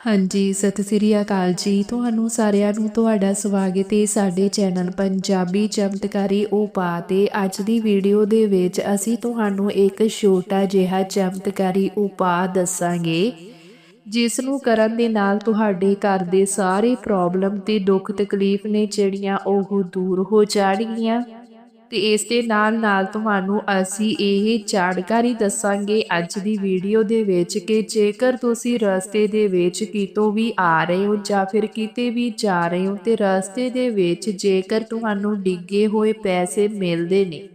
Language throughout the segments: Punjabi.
ਹਾਂਜੀ, ਸਤਿ ਸ੍ਰੀ ਅਕਾਲ ਜੀ। ਤੁਹਾਨੂੰ ਸਾਰਿਆਂ ਨੂੰ ਤੁਹਾਡਾ ਸਵਾਗਤ ਹੈ ਸਾਡੇ ਚੈਨਲ ਪੰਜਾਬੀ ਚਮਤਕਾਰੀ ਉਪਾਅ ਤੇ ਅੱਜ ਦੀ ਵੀਡੀਓ ਦੇ ਵਿੱਚ ਅਸੀਂ ਤੁਹਾਨੂੰ ਇੱਕ ਛੋਟਾ ਜਿਹਾ ਚਮਤਕਾਰੀ ਉਪਾਅ ਦੱਸਾਂਗੇ, ਜਿਸ ਨੂੰ ਕਰਨ ਦੇ ਨਾਲ ਤੁਹਾਡੇ ਘਰ ਦੇ ਸਾਰੇ ਪ੍ਰੋਬਲਮ ਤੇ ਦੁੱਖ ਤਕਲੀਫ ਨੇ ਜਿਹੜੀਆਂ ਉਹ ਦੂਰ ਹੋ ਜਾਣਗੀਆਂ। ਤੇ ਇਸ ਦੇ ਨਾਲ ਨਾਲ ਤੁਹਾਨੂੰ ਅਸੀਂ ਇਹ ਜਾਣਕਾਰੀ ਦੱਸਾਂਗੇ ਅੱਜ ਦੀ ਵੀਡੀਓ ਦੇ ਵਿੱਚ ਕਿ ਜੇਕਰ ਤੁਸੀਂ ਰਸਤੇ ਦੇ ਵਿੱਚ ਕਿਤੋਂ ਵੀ ਆ ਰਹੇ ਹੋ ਜਾਂ ਫਿਰ ਕਿਤੇ ਵੀ ਜਾ ਰਹੇ ਹੋ ਤੇ ਰਸਤੇ ਦੇ ਵਿੱਚ ਜੇਕਰ ਤੁਹਾਨੂੰ ਡਿੱਗੇ ਹੋਏ ਪੈਸੇ ਮਿਲਦੇ ਨੇ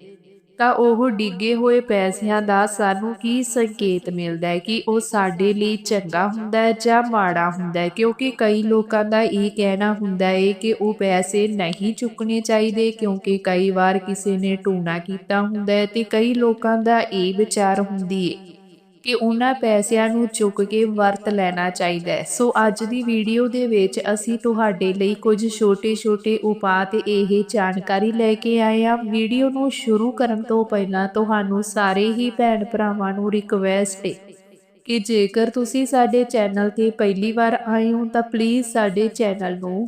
ਤਾਂ ਉਹ ਡਿੱਗੇ ਹੋਏ ਪੈਸਿਆਂ ਦਾ ਸਾਨੂੰ ਕੀ ਸੰਕੇਤ ਮਿਲਦਾ ਹੈ ਕਿ ਉਹ ਸਾਡੇ ਲਈ ਚੰਗਾ ਹੁੰਦਾ ਹੈ ਜਾਂ ਮਾੜਾ ਹੁੰਦਾ ਹੈ? ਕਿਉਂਕਿ ਕਈ ਲੋਕਾਂ ਦਾ ਇਹ ਕਹਿਣਾ ਹੁੰਦਾ ਹੈ ਕਿ ਉਹ ਪੈਸੇ ਨਹੀਂ ਚੁੱਕਣੇ ਚਾਹੀਦੇ, ਕਿਉਂਕਿ ਕਈ ਵਾਰ ਕਿਸੇ ਨੇ ਟੂਣਾ ਕੀਤਾ ਹੁੰਦਾ ਹੈ ਤੇ ਕਈ ਲੋਕਾਂ ਦਾ ਇਹ ਵਿਚਾਰ ਹੁੰਦੀ ਹੈ ਕਿ ਉਹਨਾਂ ਪੈਸਿਆਂ ਨੂੰ ਚੁੱਕ ਕੇ ਵਰਤ ਲੈਣਾ ਚਾਹੀਦਾ ਹੈ। ਸੋ ਅੱਜ ਦੀ ਵੀਡੀਓ ਦੇ ਵਿੱਚ ਅਸੀਂ ਤੁਹਾਡੇ ਲਈ ਕੁਝ ਛੋਟੇ-ਛੋਟੇ ਉਪਾਅ ਤੇ ਇਹ ਜਾਣਕਾਰੀ ਲੈ ਕੇ ਆਏ ਹਾਂ। ਵੀਡੀਓ ਨੂੰ ਸ਼ੁਰੂ ਕਰਨ ਤੋਂ ਪਹਿਲਾਂ ਤੁਹਾਨੂੰ ਸਾਰੇ ਹੀ ਭੈਣ ਭਰਾਵਾਂ ਨੂੰ ਰਿਕਵੈਸਟ ਹੈ ਕਿ ਜੇਕਰ ਤੁਸੀਂ ਸਾਡੇ ਚੈਨਲ ਤੇ ਪਹਿਲੀ ਵਾਰ ਆਏ ਹੋ ਤਾਂ ਪਲੀਜ਼ ਸਾਡੇ ਚੈਨਲ ਨੂੰ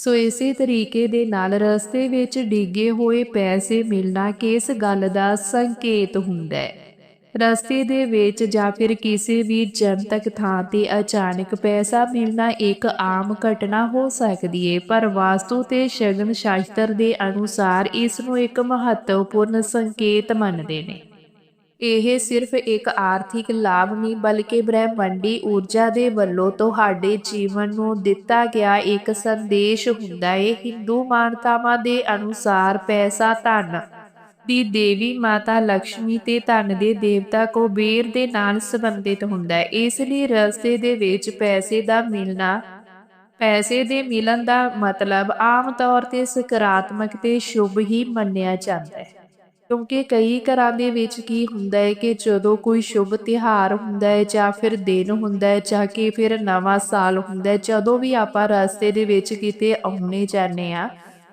ਸੋ ਇਸੇ ਤਰੀਕੇ ਦੇ ਨਾਲ ਰਸਤੇ ਵਿੱਚ ਡਿੱਗੇ ਹੋਏ ਪੈਸੇ ਮਿਲਣਾ ਕਿਸ ਗੱਲ ਦਾ ਸੰਕੇਤ ਹੁੰਦਾ ਹੈ? ਰਸਤੇ ਦੇ ਵਿੱਚ ਜਾਂ ਫਿਰ ਕਿਸੇ ਵੀ ਜਨਤਕ ਥਾਂ ਤੇ ਅਚਾਨਕ ਪੈਸਾ ਮਿਲਣਾ ਇੱਕ ਆਮ ਘਟਨਾ ਹੋ ਸਕਦੀ ਹੈ ਪਰ ਵਾਸਤੂ ਤੇ ਸ਼ਗਨ ਸ਼ਾਸਤਰ ਦੇ ਅਨੁਸਾਰ ਇਸ ਨੂੰ ਇੱਕ ਮਹੱਤਵਪੂਰਨ ਸੰਕੇਤ ਮੰਨਦੇ ਨੇ। ਇਹ ਸਿਰਫ ਇੱਕ ਆਰਥਿਕ ਲਾਭ ਨਹੀਂ, ਬਲਕਿ ਬ੍ਰਹਿਮੰਡੀ ਊਰਜਾ ਦੇ ਵੱਲੋਂ ਤੁਹਾਡੇ ਜੀਵਨ ਨੂੰ ਦਿੱਤਾ ਗਿਆ ਇੱਕ ਸੰਦੇਸ਼ ਹੁੰਦਾ ਹੈ ਹਿੰਦੂ ਮਾਨਤਾਵਾਂ ਦੇ ਅਨੁਸਾਰ ਪੈਸਾ ਧਨ ਦੀ ਦੇਵੀ ਮਾਤਾ ਲక్ష్ਮੀ ਤੇ ਧਨ ਦੇ ਦੇਵਤਾ ਕੁਬੇਰ ਦੇ ਨਾਲ ਸੰਬੰਧਿਤ ਹੁੰਦਾ ਹੈ ਇਸ ਲਈ ਰਸਤੇ ਦੇ ਵਿੱਚ ਪੈਸੇ ਦਾ ਮਿਲਣਾ, ਪੈਸੇ ਦੇ ਮਿਲਣ ਦਾ ਮਤਲਬ ਆਮ ਤੌਰ ਤੇ ਸਕਾਰਾਤਮਕ ਤੇ ਸ਼ੁਭ ਹੀ ਮੰਨਿਆ ਜਾਂਦਾ ਹੈ ਕਿਉਂਕਿ ਕਈ ਘਰਾਂ ਦੇ ਵਿੱਚ ਕੀ ਹੁੰਦਾ ਹੈ ਕਿ ਜਦੋਂ ਕੋਈ ਸ਼ੁਭ ਤਿਹਾਰ ਹੁੰਦਾ ਹੈ ਜਾਂ ਫਿਰ ਦਿਨ ਹੁੰਦਾ ਹੈ ਜਾਂ ਕਿ ਫਿਰ ਨਵਾਂ ਸਾਲ ਹੁੰਦਾ ਹੈ, ਜਦੋਂ ਵੀ ਆਪਾਂ ਰਸਤੇ ਦੇ ਵਿੱਚ ਕਿਤੇ ਆਉਣੇ ਜਾਂਦੇ ਆ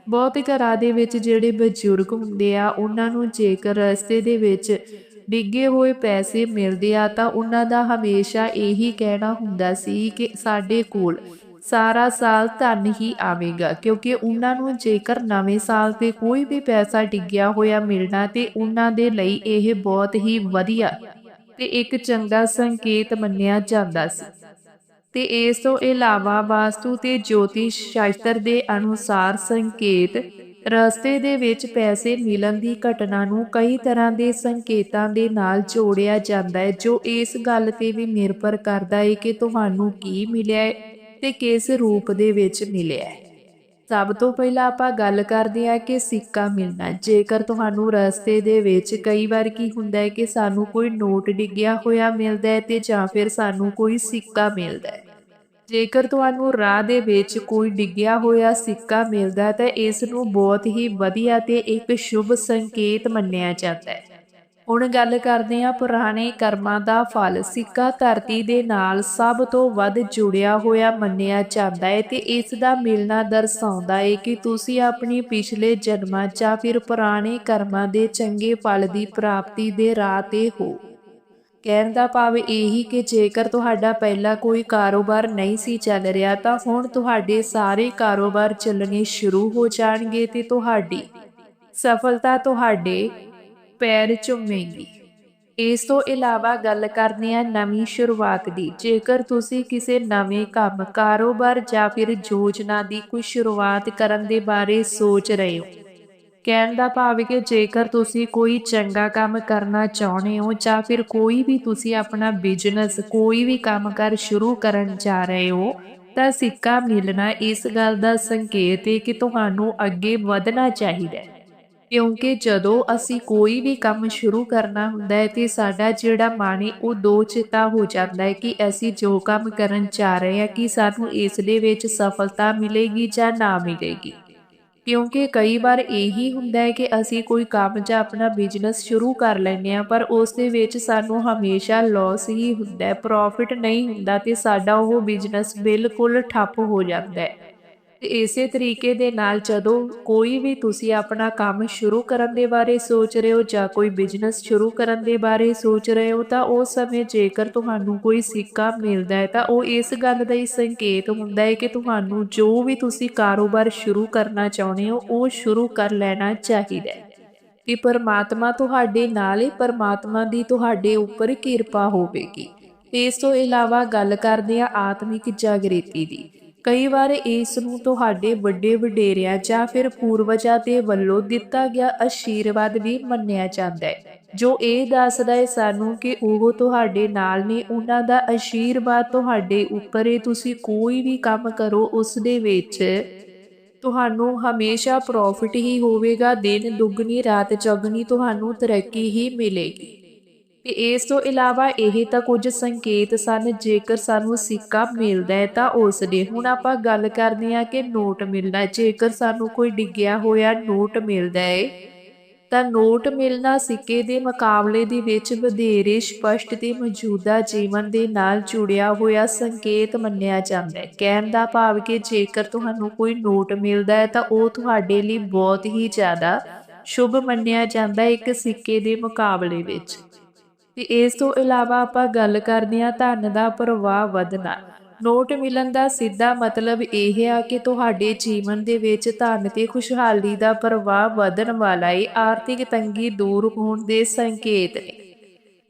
ਬਹੁਤ ਘਰਾਂ ਦੇ ਵਿੱਚ ਜਿਹੜੇ ਬਜ਼ੁਰਗ ਹੁੰਦੇ ਆ, ਉਹਨਾਂ ਨੂੰ ਜੇਕਰ ਰਸਤੇ ਦੇ ਵਿੱਚ ਡਿੱਗੇ ਹੋਏ ਪੈਸੇ ਮਿਲਦੇ ਆ ਤਾਂ ਉਹਨਾਂ ਦਾ ਹਮੇਸ਼ਾ ਇਹੀ ਕਹਿਣਾ ਹੁੰਦਾ ਸੀ ਕਿ ਸਾਡੇ ਕੋਲ ਸਾਰਾ ਸਾਲ ਧਨ ਹੀ ਆਵੇਗਾ, ਕਿਉਂਕਿ ਉਹਨਾਂ ਨੂੰ ਜੇਕਰ ਨਵੇਂ ਸਾਲ ਤੇ ਕੋਈ ਵੀ ਪੈਸਾ ਡਿੱਗਿਆ ਹੋਇਆ ਮਿਲਣਾ ਤੇ ਉਹਨਾਂ ਦੇ ਲਈ ਇਹ ਬਹੁਤ ਹੀ ਵਧੀਆ ਤੇ ਇੱਕ ਚੰਗਾ ਸੰਕੇਤ ਮੰਨਿਆ ਜਾਂਦਾ ਸੀ। ਤੇ ਇਸ ਤੋਂ ਇਲਾਵਾ ਵਾਸਤੂ ਤੇ ਜੋਤਿਸ਼ ਸ਼ਾਸਤਰ ਦੇ ਅਨੁਸਾਰ ਸੰਕੇਤ, ਰਸਤੇ ਦੇ ਵਿੱਚ ਪੈਸੇ ਮਿਲਣ ਦੀ ਘਟਨਾ ਨੂੰ ਕਈ ਤਰ੍ਹਾਂ ਦੇ ਸੰਕੇਤਾਂ ਦੇ ਨਾਲ ਜੋੜਿਆ ਜਾਂਦਾ ਹੈ, ਜੋ ਇਸ ਗੱਲ ਤੇ ਵੀ ਨਿਰਭਰ ਕਰਦਾ ਹੈ ਕਿ ਤੁਹਾਨੂੰ ਕੀ ਮਿਲਿਆ ਹੈ। ਤੇ ਕਿਸ ਰੂਪ ਦੇ ਵਿੱਚ ਮਿਲਿਆ ਹੈ? ਸਭ ਤੋਂ ਪਹਿਲਾਂ ਆਪਾਂ ਗੱਲ ਕਰਦੇ ਹਾਂ ਕਿ ਸਿੱਕਾ ਮਿਲਣਾ ਜੇਕਰ ਤੁਹਾਨੂੰ ਰਸਤੇ ਦੇ ਵਿੱਚ ਕਈ ਵਾਰ ਕੀ ਹੁੰਦਾ ਹੈ ਕਿ ਸਾਨੂੰ ਕੋਈ ਨੋਟ ਡਿੱਗਿਆ ਹੋਇਆ ਮਿਲਦਾ ਹੈ ਤੇ ਜਾਂ ਫਿਰ ਸਾਨੂੰ ਕੋਈ ਸਿੱਕਾ ਮਿਲਦਾ ਹੈ। ਜੇਕਰ ਤੁਹਾਨੂੰ ਰਾਹ ਦੇ ਵਿੱਚ ਕੋਈ ਡਿੱਗਿਆ ਹੋਇਆ ਸਿੱਕਾ ਮਿਲਦਾ ਤਾਂ ਇਸ ਨੂੰ ਬਹੁਤ ਹੀ ਵਧੀਆ ਤੇ ਇੱਕ ਸ਼ੁਭ ਸੰਕੇਤ ਮੰਨਿਆ ਜਾਂਦਾ ਹੈ। ਹੁਣ ਗੱਲ ਕਰਦੇ ਹਾਂ ਪੁਰਾਣੇ ਕਰਮਾਂ ਦਾ ਫਲ। ਸਿੱਕਾ ਧਰਤੀ ਦੇ ਨਾਲ ਸਭ ਤੋਂ ਵੱਧ ਜੁੜਿਆ ਹੋਇਆ ਮੰਨਿਆ ਜਾਂਦਾ ਹੈ ਤੇ ਇਸ ਦਾ ਮਿਲਣਾ ਦਰਸਾਉਂਦਾ ਹੈ ਕਿ ਤੁਸੀਂ ਆਪਣੀ ਪਿਛਲੇ ਜਨਮਾਂ ਜਾਂ ਫਿਰ ਪੁਰਾਣੇ ਕਰਮਾਂ ਦੇ ਚੰਗੇ ਫਲ ਦੀ ਪ੍ਰਾਪਤੀ ਦੇ ਰਾਹ ਤੇ ਹੋ। ਕਹਿਣ ਦਾ ਭਾਵ ਇਹੀ ਕਿ ਜੇਕਰ ਤੁਹਾਡਾ ਪਹਿਲਾਂ ਕੋਈ ਕਾਰੋਬਾਰ ਨਹੀਂ ਸੀ ਚੱਲ ਰਿਹਾ ਤਾਂ ਹੁਣ ਤੁਹਾਡੇ ਸਾਰੇ ਕਾਰੋਬਾਰ ਚੱਲਣੇ ਸ਼ੁਰੂ ਹੋ ਜਾਣਗੇ ਤੇ ਤੁਹਾਡੀ ਸਫਲਤਾ ਤੁਹਾਡੇ ਪੈਰ ਚੁੰਮੇਗੀ। ਇਸ ਤੋਂ ਇਲਾਵਾ ਗੱਲ ਕਰਨੀ ਹੈ ਨਵੀਂ ਸ਼ੁਰੂਆਤ ਦੀ। ਜੇਕਰ ਤੁਸੀਂ ਕਿਸੇ ਨਵੇਂ ਕੰਮ, ਕਾਰੋਬਾਰ ਜਾਂ ਫਿਰ ਯੋਜਨਾ ਦੀ ਕੋਈ ਸ਼ੁਰੂਆਤ ਕਰਨ ਦੇ ਬਾਰੇ ਸੋਚ ਰਹੇ ਹੋ। ਕਹਿਣ ਦਾ ਭਾਵ ਹੈ ਕਿ ਜੇਕਰ ਤੁਸੀਂ ਕੋਈ ਚੰਗਾ ਕੰਮ ਕਰਨਾ ਚਾਹੁੰਦੇ ਹੋ ਜਾਂ ਫਿਰ ਕੋਈ ਵੀ ਤੁਸੀਂ ਆਪਣਾ ਬਿਜ਼ਨਸ, ਕੋਈ ਵੀ ਕੰਮ ਕਰ ਸ਼ੁਰੂ ਕਰਨ ਜਾ ਰਹੇ ਹੋ, ਤਾਂ ਸਿੱਕਾ ਮਿਲਣਾ ਇਸ ਗੱਲ ਦਾ ਸੰਕੇਤ ਹੈ ਕਿ ਤੁਹਾਨੂੰ ਅੱਗੇ ਵਧਣਾ ਚਾਹੀਦਾ ਹੈ। ਕਿਉਂਕਿ ਜਦੋਂ ਅਸੀਂ ਕੋਈ ਵੀ ਕੰਮ ਸ਼ੁਰੂ ਕਰਨਾ ਹੁੰਦਾ ਹੈ ਤੇ ਸਾਡਾ ਜਿਹੜਾ ਮਨ ਹੈ ਉਹ ਦੋ ਚਿੱਤਾ ਹੋ ਜਾਂਦਾ ਹੈ ਕਿ ਅਸੀਂ ਜੋ ਕੰਮ ਕਰਨ ਜਾ ਰਹੇ ਹਾਂ, ਕਿ ਸਾਨੂੰ ਇਸ ਦੇ ਵਿੱਚ ਸਫਲਤਾ ਮਿਲੇਗੀ ਜਾਂ ਨਾ ਮਿਲੇਗੀ। ਕਿਉਂਕਿ ਕਈ ਵਾਰ ਇਹੀ ਹੁੰਦਾ ਹੈ ਕਿ ਅਸੀਂ ਕੋਈ ਕੰਮ ਜਾਂ ਆਪਣਾ ਬਿਜ਼ਨਸ ਸ਼ੁਰੂ ਕਰ ਲੈਂਦੇ ਹਾਂ, ਪਰ ਉਸ ਦੇ ਵਿੱਚ ਸਾਨੂੰ ਹਮੇਸ਼ਾ ਲਾਸ ਹੀ ਹੁੰਦਾ ਹੈ ਪ੍ਰੋਫਿਟ ਨਹੀਂ ਹੁੰਦਾ ਤੇ ਸਾਡਾ ਉਹ ਬਿਜ਼ਨਸ ਬਿਲਕੁਲ ਠੱਪ ਹੋ ਜਾਂਦਾ ਹੈ। ਇਸੇ ਤਰੀਕੇ ਦੇ ਨਾਲ ਜਦੋਂ ਕੋਈ ਵੀ ਤੁਸੀਂ ਆਪਣਾ ਕੰਮ ਸ਼ੁਰੂ ਕਰਨ ਦੇ ਬਾਰੇ ਸੋਚ ਰਹੇ ਹੋ ਜਾਂ ਕੋਈ ਬਿਜ਼ਨਸ ਸ਼ੁਰੂ ਕਰਨ ਦੇ ਬਾਰੇ ਸੋਚ ਰਹੇ ਹੋ, ਤਾਂ ਉਸ ਸਮੇਂ ਜੇਕਰ ਤੁਹਾਨੂੰ ਕੋਈ ਸਿੱਕਾ ਮਿਲਦਾ ਹੈ, ਤਾਂ ਉਹ ਇਸ ਗੱਲ ਦਾ ਹੀ ਸੰਕੇਤ ਹੁੰਦਾ ਹੈ ਕਿ ਤੁਹਾਨੂੰ ਜੋ ਵੀ ਤੁਸੀਂ ਕਾਰੋਬਾਰ ਸ਼ੁਰੂ ਕਰਨਾ ਚਾਹੁੰਦੇ ਹੋ, ਉਹ ਸ਼ੁਰੂ ਕਰ ਲੈਣਾ ਚਾਹੀਦਾ ਹੈ। ਕਿ ਪਰਮਾਤਮਾ ਤੁਹਾਡੇ ਨਾਲ ਹੈ, ਪਰਮਾਤਮਾ ਦੀ ਤੁਹਾਡੇ ਉੱਪਰ ਕਿਰਪਾ ਹੋਵੇਗੀ। ਇਸ ਤੋਂ ਇਲਾਵਾ ਗੱਲ ਕਰਦੇ ਆ ਆਤਮਿਕ ਜਾਗ੍ਰਿਤੀ ਦੀ। ਕਈ ਵਾਰ ਇਸ ਨੂੰ ਤੁਹਾਡੇ ਵੱਡੇ ਵਡੇਰਿਆਂ ਜਾਂ ਫਿਰ ਪੂਰਵਜਾਂ ਦੇ ਵੱਲੋਂ ਦਿੱਤਾ ਗਿਆ ਅਸ਼ੀਰਵਾਦ ਵੀ ਮੰਨਿਆ ਜਾਂਦਾ ਹੈ। ਜੋ ਇਹ ਦੱਸਦਾ ਹੈ ਸਾਨੂੰ ਕਿ ਉਹ ਤੁਹਾਡੇ ਨਾਲ ਨੇ, ਉਹਨਾਂ ਦਾ ਅਸ਼ੀਰਵਾਦ ਤੁਹਾਡੇ ਉੱਪਰ ਹੈ, ਤੁਸੀਂ ਕੋਈ ਵੀ ਕੰਮ ਕਰੋ ਉਸ ਦੇ ਵਿੱਚ ਤੁਹਾਨੂੰ ਹਮੇਸ਼ਾ ਪ੍ਰੋਫਿਟ ਹੀ ਹੋਵੇਗਾ, ਦਿਨ ਦੁੱਗਣੀ, ਰਾਤ ਚੌਗਣੀ ਤੁਹਾਨੂੰ ਤਰੱਕੀ ਹੀ ਮਿਲੇਗੀ। ਤੇ ਇਸ ਤੋਂ ਇਲਾਵਾ ਇਹ ਤਾਂ ਕੁਝ ਸੰਕੇਤ ਸਨ, ਜੇਕਰ ਸਾਨੂੰ ਸਿੱਕਾ ਮਿਲਦਾ ਹੈ ਤਾਂ ਉਸ ਦੇ ਹੁਣ ਆਪਾਂ ਗੱਲ ਕਰਦੇ ਹਾਂ ਕਿ ਨੋਟ ਮਿਲਣਾ, ਜੇਕਰ ਸਾਨੂੰ ਕੋਈ ਡਿੱਗਿਆ ਹੋਇਆ ਨੋਟ ਮਿਲਦਾ ਹੈ, ਤਾਂ ਨੋਟ ਮਿਲਣਾ ਸਿੱਕੇ ਦੇ ਮੁਕਾਬਲੇ ਦੇ ਵਿੱਚ ਵਧੇਰੇ ਸਪਸ਼ਟ ਤੇ ਮੌਜੂਦਾ ਜੀਵਨ ਦੇ ਨਾਲ ਜੁੜਿਆ ਹੋਇਆ ਸੰਕੇਤ ਮੰਨਿਆ ਜਾਂਦਾ ਹੈ। ਕਹਿਣ ਦਾ ਭਾਵ ਕਿ ਜੇਕਰ ਤੁਹਾਨੂੰ ਕੋਈ ਨੋਟ ਮਿਲਦਾ ਹੈ, ਤਾਂ ਉਹ ਤੁਹਾਡੇ ਲਈ ਬਹੁਤ ਹੀ ਜ਼ਿਆਦਾ ਸ਼ੁਭ ਮੰਨਿਆ ਜਾਂਦਾ ਇੱਕ ਸਿੱਕੇ ਦੇ ਮੁਕਾਬਲੇ ਵਿੱਚ। ਤੇ ਇਸ ਤੋਂ ਇਲਾਵਾ ਆਪਾਂ ਗੱਲ ਕਰਦੇ ਹਾਂ ਧਨ ਦਾ ਪ੍ਰਵਾਹ ਵਧਣਾ ਨੋਟ ਮਿਲਣ ਦਾ ਸਿੱਧਾ ਮਤਲਬ ਇਹ ਆ ਕਿ ਤੁਹਾਡੇ ਜੀਵਨ ਦੇ ਵਿੱਚ ਧਨ ਤੇ ਖੁਸ਼ਹਾਲੀ ਦਾ ਪ੍ਰਵਾਹ ਵਧਣ ਵਾਲਾ ਹੈ ਆਰਥਿਕ ਤੰਗੀ ਦੂਰ ਹੋਣ ਦੇ ਸੰਕੇਤ ਨੇ।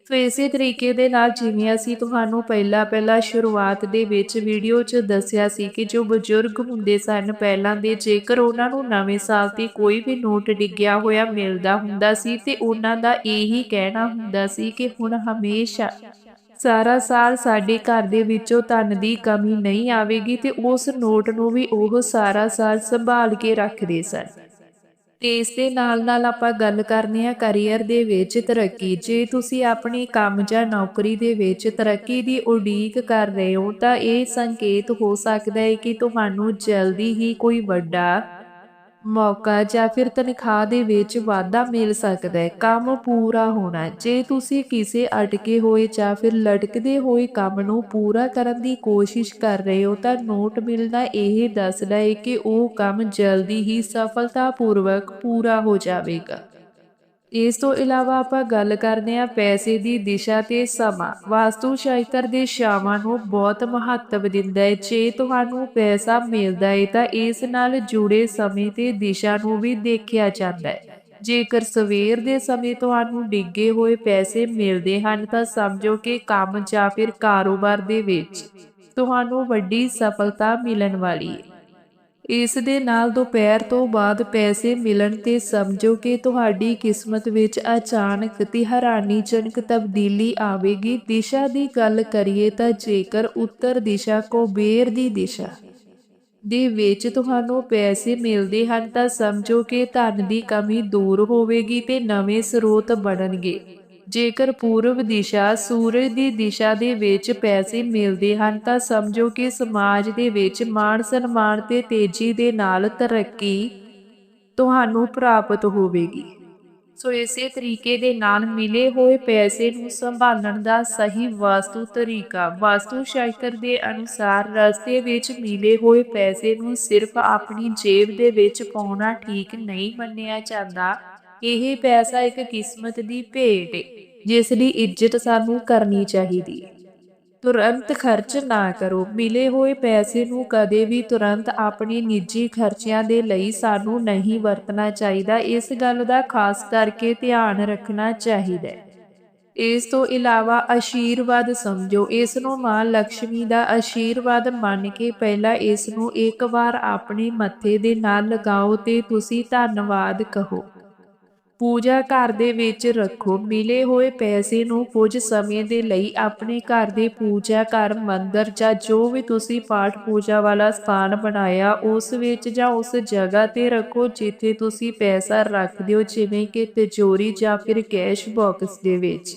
ਸੋ ਇਸੇ ਤਰੀਕੇ ਦੇ ਨਾਲ ਜਿਵੇਂ ਅਸੀਂ ਤੁਹਾਨੂੰ ਪਹਿਲਾਂ ਪਹਿਲਾਂ ਸ਼ੁਰੂਆਤ ਦੇ ਵਿੱਚ ਵੀਡੀਓ 'ਚ ਦੱਸਿਆ ਸੀ ਕਿ ਜੋ ਬਜ਼ੁਰਗ ਹੁੰਦੇ ਸਨ ਪਹਿਲਾਂ ਦੇ, ਜੇਕਰ ਉਹਨਾਂ ਨੂੰ ਨਵੇਂ ਸਾਲ ਤੇ ਕੋਈ ਵੀ ਨੋਟ ਡਿੱਗਿਆ ਹੋਇਆ ਮਿਲਦਾ ਹੁੰਦਾ ਸੀ ਤੇ ਉਹਨਾਂ ਦਾ ਇਹੀ ਕਹਿਣਾ ਹੁੰਦਾ ਸੀ ਕਿ ਹੁਣ ਹਮੇਸ਼ਾ ਸਾਰਾ ਸਾਲ ਸਾਡੇ ਘਰ ਦੇ ਵਿੱਚੋਂ ਧਨ ਦੀ ਕਮੀ ਨਹੀਂ ਆਵੇਗੀ ਤੇ ਉਸ ਨੋਟ ਨੂੰ ਵੀ ਉਹ ਸਾਰਾ ਸਾਲ ਸੰਭਾਲ ਕੇ ਰੱਖਦੇ ਸਨ। ਤੇ ਇਸ ਦੇ ਨਾਲ ਨਾਲ ਆਪਾਂ ਗੱਲ ਕਰਨੀ ਆ ਕੈਰੀਅਰ ਦੇ ਵਿੱਚ ਤਰੱਕੀ। ਜੇ ਤੁਸੀਂ ਆਪਣੀ ਕੰਮ ਜਾਂ ਨੌਕਰੀ ਦੇ ਵਿੱਚ ਤਰੱਕੀ ਦੀ ਉਡੀਕ ਕਰ ਰਹੇ ਹੋ ਤਾਂ ਇਹ ਸੰਕੇਤ ਹੋ ਸਕਦਾ ਹੈ ਕਿ ਤੁਹਾਨੂੰ ਜਲਦੀ ਹੀ ਕੋਈ ਵੱਡਾ ਮੌਕਾ ਜਾਂ ਫਿਰ ਤਨਖਾਹ ਦੇ ਵਿੱਚ ਵਾਧਾ ਮਿਲ ਸਕਦਾ ਹੈ। ਕੰਮ ਪੂਰਾ ਹੋਣਾ ਜੇ ਤੁਸੀਂ ਕਿਸੇ ਅਟਕੇ ਹੋਏ ਜਾਂ ਫਿਰ ਲਟਕਦੇ ਹੋਏ ਕੰਮ ਨੂੰ ਪੂਰਾ ਕਰਨ ਦੀ ਕੋਸ਼ਿਸ਼ ਕਰ ਰਹੇ ਹੋ, ਤਾਂ ਨੋਟ ਮਿਲਣਾ ਇਹ ਦੱਸਦਾ ਹੈ ਕਿ ਉਹ ਕੰਮ ਜਲਦੀ ਹੀ ਸਫਲਤਾਪੂਰਵਕ ਪੂਰਾ ਹੋ ਜਾਵੇਗਾ। ਇਸ ਤੋਂ ਇਲਾਵਾ ਆਪਾਂ ਗੱਲ ਕਰਦੇ ਹਾਂ ਪੈਸੇ ਦੀ ਦਿਸ਼ਾ ਤੇ ਸਮਾਂ। ਵਾਸਤੂ ਸ਼ਾਸਤਰ ਦੇ ਸ਼ਾਮਾਂ ਨੂੰ ਬਹੁਤ ਮਹੱਤਵ ਦਿੰਦਾ ਹੈ। ਜੇ ਤੁਹਾਨੂੰ ਪੈਸਾ ਮਿਲਦਾ ਹੈ ਤਾਂ ਇਸ ਨਾਲ ਜੁੜੇ ਸਮੇਂ ਤੇ ਦਿਸ਼ਾ ਨੂੰ ਵੀ ਦੇਖਿਆ ਜਾਂਦਾ ਹੈ। ਜੇਕਰ ਸਵੇਰ ਦੇ ਸਮੇਂ ਤੁਹਾਨੂੰ ਡਿੱਗੇ ਹੋਏ ਪੈਸੇ ਮਿਲਦੇ ਹਨ ਤਾਂ ਸਮਝੋ ਕਿ ਕੰਮ ਜਾਂ ਫਿਰ ਕਾਰੋਬਾਰ ਦੇ ਵਿੱਚ ਤੁਹਾਨੂੰ ਵੱਡੀ ਸਫਲਤਾ ਮਿਲਣ ਵਾਲੀ ਹੈ। ਇਸ ਦੇ ਨਾਲ ਦੁਪਹਿਰ ਤੋਂ ਬਾਅਦ ਪੈਸੇ ਮਿਲਣ ਤੇ ਸਮਝੋ ਕਿ ਤੁਹਾਡੀ ਕਿਸਮਤ ਵਿੱਚ ਅਚਾਨਕ ਤੇ ਹੈਰਾਨੀਜਨਕ ਤਬਦੀਲੀ ਆਵੇਗੀ। ਦਿਸ਼ਾ ਦੀ ਗੱਲ ਕਰੀਏ ਤਾਂ ਜੇਕਰ ਉੱਤਰ ਦਿਸ਼ਾ ਕੁਬੇਰ ਦੀ ਦਿਸ਼ਾ ਦੇ ਵਿੱਚ ਤੁਹਾਨੂੰ ਪੈਸੇ ਮਿਲਦੇ ਹਨ ਤਾਂ ਸਮਝੋ ਕਿ ਧਨ ਦੀ ਕਮੀ ਦੂਰ ਹੋਵੇਗੀ ਤੇ ਨਵੇਂ ਸਰੋਤ ਬਣਨਗੇ। ਜੇਕਰ ਪੂਰਬ ਦਿਸ਼ਾ ਸੂਰਜ ਦੀ ਦਿਸ਼ਾ ਦੇ ਵਿੱਚ ਪੈਸੇ ਮਿਲਦੇ ਹਨ, ਤਾਂ ਸਮਝੋ ਕਿ ਸਮਾਜ ਦੇ ਵਿੱਚ ਮਾਣ ਸਨਮਾਨ ਤੇ ਤੇਜ਼ੀ ਦੇ ਨਾਲ ਤਰੱਕੀ ਤੁਹਾਨੂੰ ਪ੍ਰਾਪਤ ਹੋਵੇਗੀ। ਸੋ ਇਸੇ ਤਰੀਕੇ ਦੇ ਨਾਲ ਮਿਲੇ ਹੋਏ ਪੈਸੇ ਨੂੰ ਸੰਭਾਲਣ ਦਾ ਸਹੀ ਵਾਸਤੂ ਤਰੀਕਾ, ਵਾਸਤੂ ਸ਼ਾਸਤਰ ਦੇ ਅਨੁਸਾਰ ਰਸਤੇ ਵਿੱਚ ਮਿਲੇ ਹੋਏ ਪੈਸੇ ਨੂੰ ਸਿਰਫ ਆਪਣੀ ਜੇਬ ਦੇ ਵਿੱਚ ਪਾਉਣਾ ਠੀਕ ਨਹੀਂ ਮੰਨਿਆ ਜਾਂਦਾ। ਇਹ ਪੈਸਾ ਇੱਕ ਕਿਸਮਤ ਦੀ ਭੇਟ ਏ, ਜਿਸ ਦੀ ਇੱਜ਼ਤ ਸਾਨੂੰ ਕਰਨੀ ਚਾਹੀਦੀ ਹੈ ਤੁਰੰਤ ਖਰਚ ਨਾ ਕਰੋ, ਮਿਲੇ ਹੋਏ ਪੈਸੇ ਨੂੰ ਕਦੇ ਵੀ ਤੁਰੰਤ ਆਪਣੇ ਨਿੱਜੀ ਖਰਚਿਆਂ ਦੇ ਲਈ ਸਾਨੂੰ ਨਹੀਂ ਵਰਤਣਾ ਚਾਹੀਦਾ, ਇਸ ਗੱਲ ਦਾ ਖਾਸ ਕਰਕੇ ਧਿਆਨ ਰੱਖਣਾ ਚਾਹੀਦਾ ਹੈ ਇਸ ਤੋਂ ਇਲਾਵਾ ਆਸ਼ੀਰਵਾਦ ਸਮਝੋ, ਇਸ ਨੂੰ ਮਾਂ ਲక్ష్ਮੀ ਦਾ ਆਸ਼ੀਰਵਾਦ ਮੰਨ ਕੇ ਪਹਿਲਾਂ ਇਸ ਨੂੰ ਇੱਕ ਵਾਰ ਆਪਣੇ ਮੱਥੇ ਦੇ ਨਾਲ ਲਗਾਓ ਤੇ ਤੁਸੀਂ ਧੰਨਵਾਦ ਕਹੋ। ਪੂਜਾ ਘਰ ਦੇ ਵਿੱਚ ਰੱਖੋ। ਮਿਲੇ ਹੋਏ ਪੈਸੇ ਨੂੰ ਕੁਝ ਸਮੇਂ ਦੇ ਲਈ ਆਪਣੇ ਘਰ ਦੇ ਪੂਜਾ ਘਰ, ਮੰਦਰ ਜਾਂ ਜੋ ਵੀ ਤੁਸੀਂ ਪਾਠ ਪੂਜਾ ਵਾਲਾ ਸਥਾਨ ਬਣਾਇਆ, ਉਸ ਵਿੱਚ ਜਾਂ ਉਸ ਜਗ੍ਹਾ ਤੇ ਰੱਖੋ ਜਿੱਥੇ ਤੁਸੀਂ ਪੈਸਾ ਰੱਖਦੇ ਹੋ, ਜਿਵੇਂ ਕਿ ਤਿਜੋਰੀ ਜਾਂ ਫਿਰ ਕੈਸ਼ ਬਾਕਸ ਦੇ ਵਿੱਚ।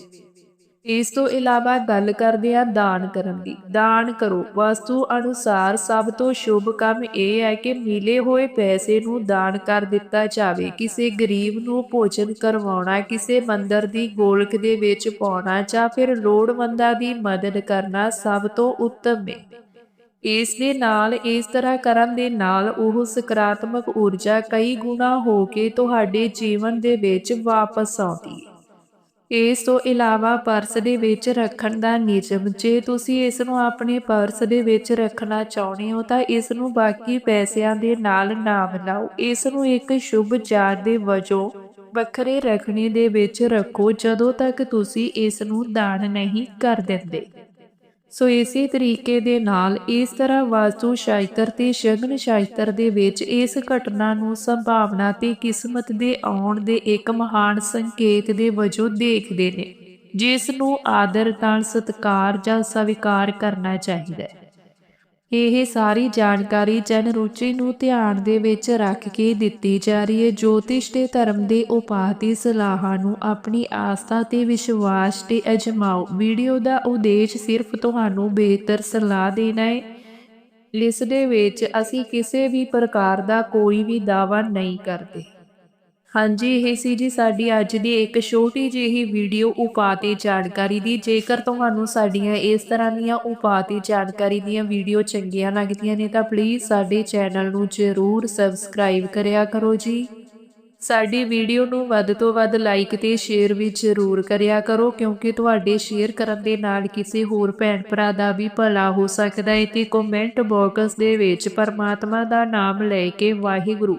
ਇਸ ਤੋਂ ਇਲਾਵਾ ਗੱਲ ਕਰਦੇ ਹਾਂ ਦਾਨ ਕਰਨ ਦੀ। ਦਾਨ ਕਰੋ। ਵਸਤੂ ਅਨੁਸਾਰ ਸਭ ਤੋਂ ਸ਼ੁਭ ਕੰਮ ਇਹ ਹੈ ਕਿ ਮਿਲੇ ਹੋਏ ਪੈਸੇ ਨੂੰ ਦਾਨ ਕਰ ਦਿੱਤਾ ਜਾਵੇ। ਕਿਸੇ ਗਰੀਬ ਨੂੰ ਭੋਜਨ ਕਰਵਾਉਣਾ, ਕਿਸੇ ਮੰਦਰ ਦੀ ਗੋਲਕ ਦੇ ਵਿੱਚ ਪਾਉਣਾ ਜਾਂ ਫਿਰ ਲੋੜਵੰਦਾਂ ਦੀ ਮਦਦ ਕਰਨਾ ਸਭ ਤੋਂ ਉੱਤਮ ਹੈ। ਇਸ ਦੇ ਨਾਲ, ਇਸ ਤਰ੍ਹਾਂ ਕਰਨ ਦੇ ਨਾਲ ਉਹ ਸਕਾਰਾਤਮਕ ਊਰਜਾ ਕਈ ਗੁਣਾ ਹੋ ਕੇ ਤੁਹਾਡੇ ਜੀਵਨ ਦੇ ਵਿੱਚ ਵਾਪਸ ਆਉਂਦੀ ਹੈ। ਇਸ ਤੋਂ ਇਲਾਵਾ ਪਰਸ ਦੇ ਵਿੱਚ ਰੱਖਣ ਦਾ ਨਿਯਮ, ਜੇ ਤੁਸੀਂ ਇਸ ਨੂੰ ਆਪਣੇ ਪਰਸ ਦੇ ਵਿੱਚ ਰੱਖਣਾ ਚਾਹੁੰਦੇ ਹੋ ਤਾਂ ਇਸ ਨੂੰ ਬਾਕੀ ਪੈਸਿਆਂ ਦੇ ਨਾਲ ਨਾ ਮਿਲਾਓ। ਇਸ ਨੂੰ ਇੱਕ ਸ਼ੁਭ ਚਾਰ ਦੇ ਵਜੋਂ ਵੱਖਰੇ ਰੱਖਣੇ ਦੇ ਵਿੱਚ ਰੱਖੋ ਜਦੋਂ ਤੱਕ ਤੁਸੀਂ ਇਸ ਨੂੰ ਦਾਨ ਨਹੀਂ ਕਰ ਦਿੰਦੇ। ਸੋ ਇਸੇ ਤਰੀਕੇ ਦੇ ਨਾਲ ਇਸ ਤਰ੍ਹਾਂ ਵਾਸਤੂ ਸ਼ਾਸਤਰ ਤੇ ਸ਼ਗਨ ਸ਼ਾਸਤਰ ਦੇ ਵਿੱਚ ਇਸ ਘਟਨਾ ਨੂੰ ਸੰਭਾਵਨਾ ਤੇ ਕਿਸਮਤ ਦੇ ਆਉਣ ਦੇ ਇੱਕ ਮਹਾਨ ਸੰਕੇਤ ਦੇ ਵਜੋਂ ਦੇਖਦੇ ਨੇ, ਜਿਸ ਨੂੰ ਆਦਰ ਨਾਲ ਸਤਿਕਾਰ ਜਾਂ ਸਵੀਕਾਰ ਕਰਨਾ ਚਾਹੀਦਾ ਹੈ। ਇਹ ਸਾਰੀ ਜਾਣਕਾਰੀ ਜਨ ਰੁਚੀ ਨੂੰ ਧਿਆਨ ਦੇ ਵਿੱਚ ਰੱਖ ਕੇ ਦਿੱਤੀ ਜਾ ਰਹੀ ਹੈ। ਜੋਤਿਸ਼ ਦੇ ਧਰਮ ਦੇ ਉਪਾਅ ਦੀ ਸਲਾਹਾਂ ਨੂੰ ਆਪਣੀ ਆਸਥਾ ਤੇ ਵਿਸ਼ਵਾਸ ਤੇ ਅਜਮਾਓ। ਵੀਡੀਓ ਦਾ ਉਦੇਸ਼ ਸਿਰਫ ਤੁਹਾਨੂੰ ਬਿਹਤਰ ਸਲਾਹ ਦੇਣਾ ਹੈ। ਇਸ ਦੇ ਵਿੱਚ ਅਸੀਂ ਕਿਸੇ ਵੀ ਪ੍ਰਕਾਰ ਦਾ ਕੋਈ ਵੀ ਦਾਅਵਾ ਨਹੀਂ ਕਰਦੇ। ਹਾਂਜੀ, ਇਹ ਸੀ ਜੀ ਸਾਡੀ ਅੱਜ ਦੀ ਇੱਕ ਛੋਟੀ ਜਿਹੀ ਵੀਡੀਓ ਉਪਾਅ ਤੇ ਜਾਣਕਾਰੀ ਦੀ। ਜੇਕਰ ਤੁਹਾਨੂੰ ਸਾਡੀਆਂ ਇਸ ਤਰ੍ਹਾਂ ਦੀਆਂ ਉਪਾਅ ਤੇ ਜਾਣਕਾਰੀ ਦੀਆਂ ਵੀਡੀਓ ਚੰਗੀਆਂ ਲੱਗਦੀਆਂ ਨੇ, ਤਾਂ ਪਲੀਜ਼ ਸਾਡੇ ਚੈਨਲ ਨੂੰ ਜ਼ਰੂਰ ਸਬਸਕ੍ਰਾਈਬ ਕਰਿਆ ਕਰੋ ਜੀ। ਸਾਡੀ ਵੀਡੀਓ ਨੂੰ ਵੱਧ ਤੋਂ ਵੱਧ ਲਾਈਕ ਤੇ ਸ਼ੇਅਰ ਵੀ ਜ਼ਰੂਰ ਕਰਿਆ ਕਰੋ, ਕਿਉਂਕਿ ਤੁਹਾਡੇ ਸ਼ੇਅਰ ਕਰਨ ਦੇ ਨਾਲ ਕਿਸੇ ਹੋਰ ਭੈਣ ਭਰਾ ਦਾ ਵੀ ਭਲਾ ਹੋ ਸਕਦਾ ਹੈ ਤੇ ਕਮੈਂਟ ਬਾਕਸ ਦੇ ਵਿੱਚ ਪਰਮਾਤਮਾ ਦਾ ਨਾਮ ਲੈ ਕੇ ਵਾਹਿਗੁਰੂ